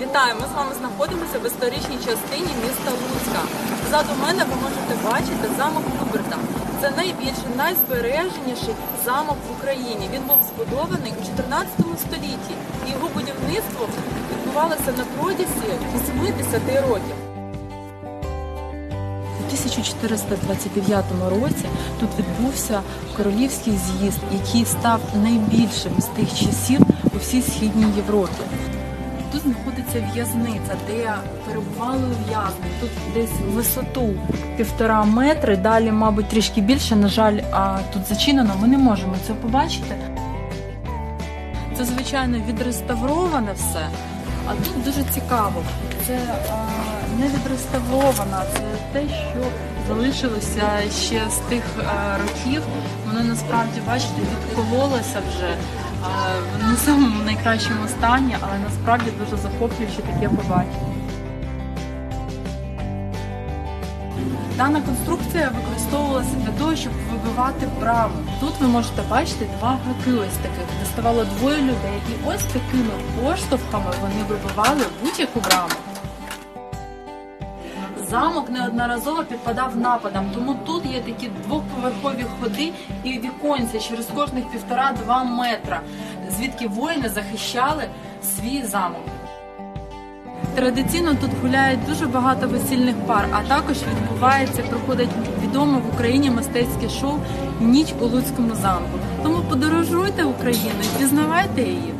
Вітаю! Ми з вами знаходимося в історичній частині міста Луцька. Позаду мене ви можете бачити замок Люберта. Це найбільший, найзбереженіший замок в Україні. Він був збудований у 14 столітті. Його будівництво відбувалося на протязі 80 років. У 1429 році тут відбувся королівський з'їзд, який став найбільшим з тих часів у всій східній Європі. Тут знаходиться в'язниця, де перебували ув'язнені. Тут десь висоту півтора метри, далі, мабуть, трішки більше. На жаль, а тут зачинено. Ми не можемо це побачити. Це, звичайно, відреставроване все. А тут дуже цікаво. Це а, не відреставровано, це те, що залишилося ще з тих а, років. Воно насправді, бачите, відкололося вже. А, в не самому найкращому стані, але насправді дуже захоплююче таке побачення. Дана конструкція використовувалася для того, щоб вибивати браму. Тут ви можете бачити два гаки ось таких. Де ставало двоє людей, і ось такими поштовхами вони вибивали будь-яку браму. Замок неодноразово підпадав нападам, тому тут є такі двоповерхові ходи і віконця через кожних півтора-два метра, звідки воїни захищали свій замок. Традиційно тут гуляють дуже багато весільних пар, а також відбувається, проходить відоме в Україні мистецьке шоу Ніч у Луцькому замку. Тому подорожуйте Україною, пізнавайте її.